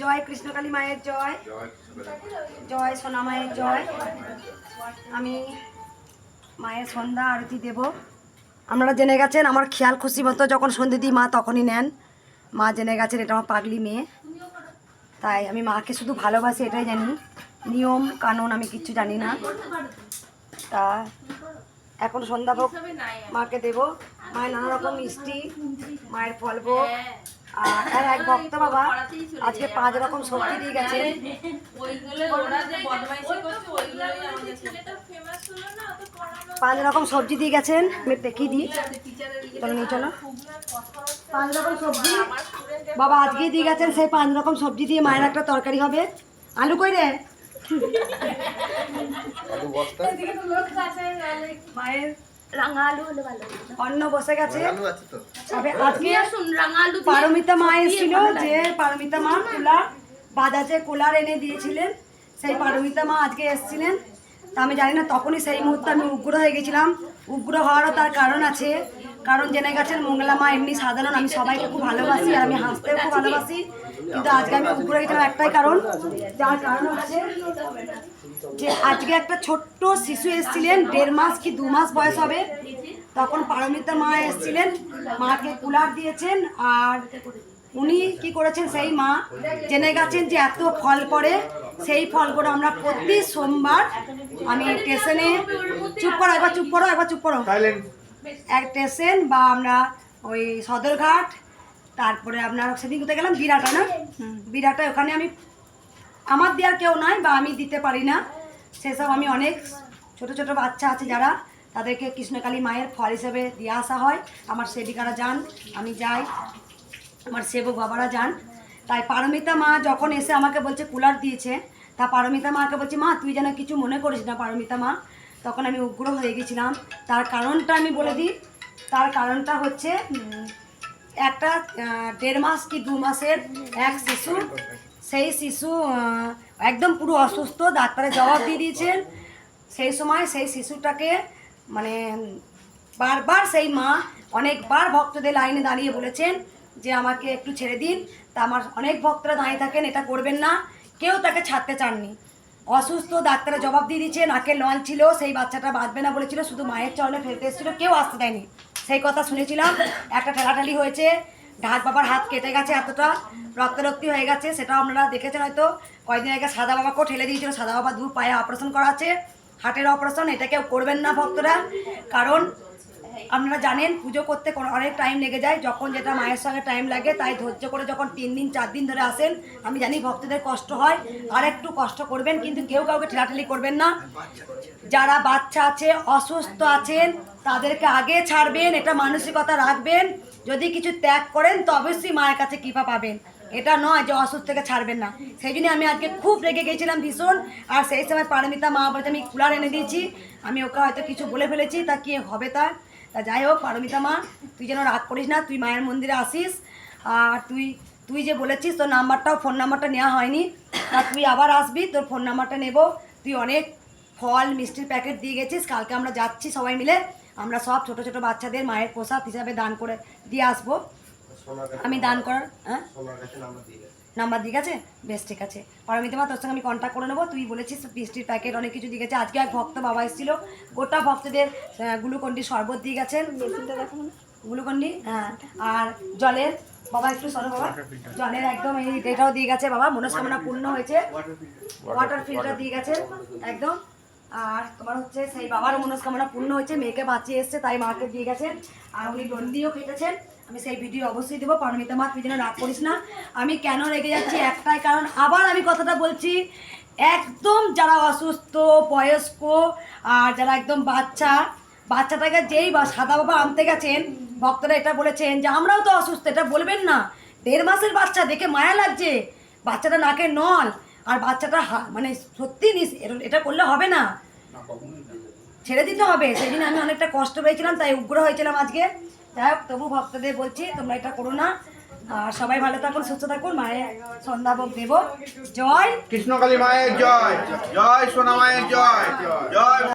জয় কৃষ্ণকালী মায়ের জয়। জয় সোনা মায়ের জয়। আমি মায়ের সন্ধ্যা আরতি দেব। আপনারা জেনে গেছেন, আমার খেয়াল খুশি মতো যখন সন্ধে দিই মা তখনই নেন। মা জেনে গেছেন এটা আমার পাগলি মেয়ে। তাই আমি মাকে শুধু ভালোবাসি, এটাই জানি। নিয়ম, কানুন আমি কিচ্ছু জানি না। তা এখন সন্ধ্যাভোগ মাকে দেব। মায়ের নানা রকম মিষ্টি, মায়ের ফল ভোগ। আর এক ভক্ত বাবা আজকে পাঁচ রকম সবজি দিয়ে করানো পাঁচ রকম সবজি দিয়ে গেছেন। আমি দেখিয়ে দিই চলো নিয়ে চলো। পাঁচ রকম সবজি। বাবা আজকেই দিয়ে গেছেন সেই পাঁচ রকম সবজি দিয়ে মায়ের একটা তরকারি হবে। আলু কই রে? মায়ের রাঙা আলু হলে ভালো অন্ন বসে গেছে। আলু আছে তো। তবে আজকে রাঙা আলু পারমিতা মা এসেছিল যে পারমিতা মা কুলার বাজাজে কুলার এনে দিয়েছিলেন। সেই পারমিতা মা আজকে এসেছিলেন। তা আমি জানি না, তখনই সেই মুহূর্তে আমি উগ্র হয়ে গেছিলাম। উগ্র হওয়ারও তার কারণ আছে। কারণ জেনে গেছেন, মঙ্গলা মা এমনি সাধারণ। আমি সবাইকে খুব ভালোবাসি আর আমি হাসতেও খুব ভালোবাসি। কিন্তু আজকে আমি উগ্র গেছিলাম একটাই কারণ। যার কারণ হচ্ছে যে আজকে একটা ছোট্ট শিশু এসেছিলেন, দেড় মাস কি দু মাস বয়স হবে। তখন পারমিতা মা এসেছিলেন, মাকে কুলার দিয়েছেন আর উনি কি করেছেন সেই মা জেনে গেছেন যে এত ফল পড়ে সেই ফলগুলো আমরা প্রতি সোমবার আমি স্টেশনে চুপ করো একবার চুপ করো একবার চুপ করো। এক স্টেশন বা আমরা ওই সদরঘাট তারপরে আপনার সেদিন কোথায় গেলাম? বিরাটা না? বিরাটা ওখানে আমি আমার দেওয়ার কেউ নয় বা আমি দিতে পারি না। সেসব আমি অনেক ছোট ছোট বাচ্চা আছে যারা তাদেরকে কৃষ্ণকালী মায়ের ফল হিসেবে দিয়ে আসা হয়। আমার সেবিকারা যান আমি যাই। আমার সেবক বাবারা যান। তাই পারমিতা মা যখন এসে আমাকে বলছে, কুলার দিয়েছে, তা পারমিতা মাকে বলছে, মা, তুই যেন কিছু মনে করিস না পারমিতা মা। তখন আমি উগ্র হয়ে গেছিলাম। তার কারণটা আমি বলে দিই। তার কারণটা হচ্ছে একটা দেড় মাস কি দু মাসের এক শিশু, সেই শিশু একদম পুরো অসুস্থ ডাক্তারে জবাব দিয়ে দিয়েছেন। সেই সময় সেই শিশুটাকে মানে বারবার সেই মা অনেকবার ভক্তদের লাইনে দাঁড়িয়ে বলেছেন যে আমাকে একটু ছেড়ে দিন, তা আমার অনেক ভক্তরা দাঁড়িয়ে থাকেন, এটা করবেন না। কেউ তাকে ছাড়তে চাননি। অসুস্থ ডাক্তারে জবাব দিয়ে দিচ্ছে নাকে লঞ্চ ছিল, সেই বাচ্চাটা বাঁচবে না বলেছিল, শুধু মায়ের চরণে ফেলতে এসেছিল, কেউ আসতে দেয়নি। সেই কথা শুনেছিলাম, একটা ঠেলাঠালি হয়েছে, ঢাক বাবার হাত কেটে গেছে এতটা, রক্তারক্তি হয়ে গেছে, সেটাও আপনারা দেখেছেন হয়তো। কয়েকদিন আগে সাদা বাবাকেও ঠেলে দিয়েছিল, সাদা বাবা দু পায়ে অপারেশন করা আছে, হার্টের অপারেশন, এটা কেউ করবেন না ভক্তরা, কারণ আপনারা জানেন, পুজো করতে অনেক টাইম লেগে যায়, যখন যেটা মায়ের সঙ্গে টাইম লাগে, তাই ধৈর্য করে যখন তিন দিন, চার দিন ধরে আসেন, আমি জানি ভক্তদের কষ্ট হয়, আর একটু কষ্ট করবেন, কিন্তু কেউ কাউকে ঠেলাঠেলি করবেন না। যারা বাচ্চা আছে, অসুস্থ আছেন, তাদেরকে আগে ছাড়বেন, এটা মানসিকতা রাখবেন। যদি কিছু ত্যাগ করেন, তো অবশ্যই মায়ের কাছে কৃপা পাবেন। এটা নয় যে অসুস্থ থেকে ছাড়বেন না। সেই জন্য আমি আজকে খুব রেগে গেছিলাম ভীষণ, আর সেই সময় পারমিতা মা বলতে আমি কুলার এনে দিয়েছি। আমি ওকে হয়তো কিছু বলে ফেলেছি, তা কি হবে তা তা যাই হোক পারমিতা মা তুই যেন রাগ করিস না তুই মায়ের মন্দিরে আসিস। আর তুই তুই যে বলেছিস তোর নাম্বারটাও ফোন নাম্বারটা নেওয়া হয়নি। তা তুই আবার আসবি তোর ফোন নাম্বারটা নেব। তুই অনেক ফল মিষ্টির প্যাকেট দিয়ে গেছিস কালকে আমরা যাচ্ছি সবাই মিলে। আমরা সব ছোট ছোট বাচ্চাদের মায়ের প্রসাদ হিসাবে দান করে দিয়ে আসব। আমি দান করার হ্যাঁ? নাম্বার দিয়ে গেছে গেছে বেশ, ঠিক আছে। পারমিতা মা, তোর সঙ্গে আমি কন্ট্যাক্ট করে নেব। তুই বলেছিস মিষ্টির প্যাকেট অনেক কিছু দিয়ে গেছে। আজকে এক ভক্ত বাবা এসেছিল। গোটা ভক্তদের গ্লুকন্ডি শরবত দিয়ে গেছেন গ্লুকন্ডি? হ্যাঁ। আর জলের, বাবা একটু সরো, বাবা। জলের একদম এই এটাও দিয়ে গেছে বাবা। মনস্কামনা পূর্ণ হয়েছে। ওয়াটার ফিল্টার দিয়ে গেছেন একদম। আর তোমার হচ্ছে, সেই বাবার মনস্কামনা পূর্ণ হয়েছে। মেয়েকে বাঁচিয়ে এসছে, তাই মাকে দিয়ে গেছেন আর উনি দণ্ডিও কেটেছেন আমি সেই ভিডিও অবশ্যই দেবো পারমিতা মা তুই যেন রাগ করিস না। আমি কেন রেগে যাচ্ছি একটাই কারণ আবার আমি কথাটা বলছি একদম যারা অসুস্থ বয়স্ক আর যারা একদম বাচ্চা বাচ্চাটাকে যেই বা সাদা বাবা আনতে গেছেন ভক্তরা এটা বলেছেন যে আমরাও তো অসুস্থ এটা বলবেন না। দেড় মাসের বাচ্চা দেখে মায়া লাগছে। বাচ্চাটা নাকে নল আর বাচ্চাটা মানে সত্যি নিস- এটা করলে হবে না। ছেড়ে দিতে হবে। সেদিন আমি অনেকটা কষ্ট পেয়েছিলাম তাই উগ্র হয়েছিলাম আজকে। যাই হোক তবু ভক্তদের বলছি, তোমরা এটা করো না। আর সবাই ভালো থাকুন, সুস্থ থাকুন, মায়ের সন্ধ্যাভোগ দেব। জয় কৃষ্ণকালী মায়ের জয় জয় সোনা মায়ের জয় জয়